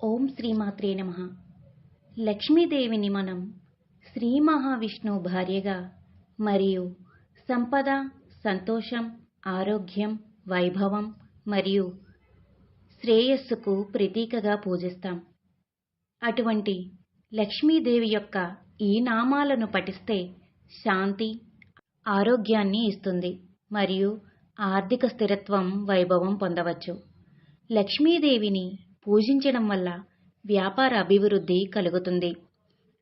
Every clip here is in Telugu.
ఓం శ్రీమాత్రే నమ. లక్ష్మీదేవిని మనం శ్రీ మహావిష్ణువు భార్యగా మరియు సంపద సంతోషం ఆరోగ్యం వైభవం మరియు శ్రేయస్సుకు ప్రతీకగా పూజిస్తాం. అటువంటి లక్ష్మీదేవి యొక్క ఈ నామాలను పఠిస్తే శాంతి ఆరోగ్యాన్ని ఇస్తుంది మరియు ఆర్థిక స్థిరత్వం వైభవం పొందవచ్చు. లక్ష్మీదేవిని పూజించడం వల్ల వ్యాపార అభివృద్ధి కలుగుతుంది.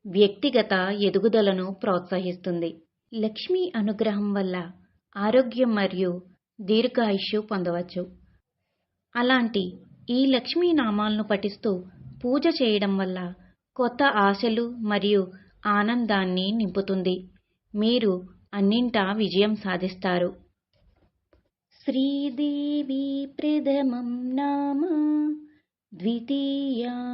వ్యక్తిగత ఎదుగుదలను ప్రోత్సహిస్తుంది. లక్ష్మీ అనుగ్రహం వల్ల ఆరోగ్యం మరియు దీర్ఘాయుష్యు పొందవచ్చు. అలాంటి ఈ లక్ష్మీ నామాలను పఠిస్తూ పూజ చేయడం వల్ల కొత్త ఆశలు మరియు ఆనందాన్ని నింపుతుంది. మీరు అన్నింటా విజయం సాధిస్తారు. శ్రీదేవి ప్రథమం నామా द्वितीयामृतोद्भवा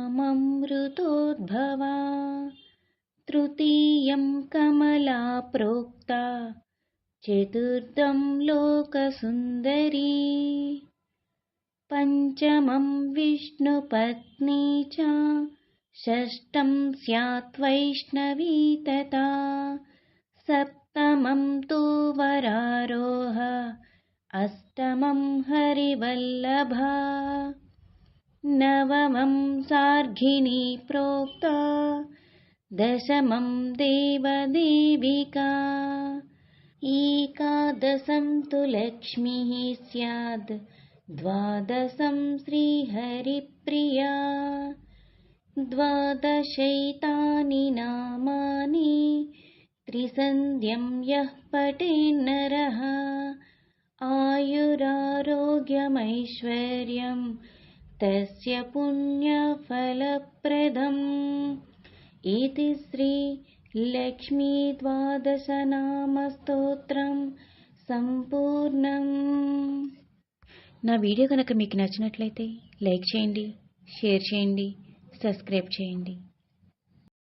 तृतीयं कमला प्रोक्ता चतुर्थं लोकसुन्दरी पञ्चमं विष्णुपत्नी च षष्ठं स्यात् वैष्णवी तथा सप्तमं तु वरारोह अष्टमं हरिवल्लभा। नवमं सार्घिणी प्रोक्ता दशमं देवदेविका। एकादशं तु लक्ष्मीः स्याद् द्वादशं श्रीहरिप्रिया। द्वादशैतानि नामानि त्रिसन्ध्यं यः पटे आयुरारोग्यमैश्वर्यम् తస్య పుణ్యఫలప్రదం ఇది శ్రీ లక్ష్మీ ద్వాదశనామస్తోత్రం సంపూర్ణం నా వీడియో కనుక మీకు నచ్చినట్లయితే లైక్ చేయండి షేర్ చేయండి సబ్స్క్రైబ్ చేయండి.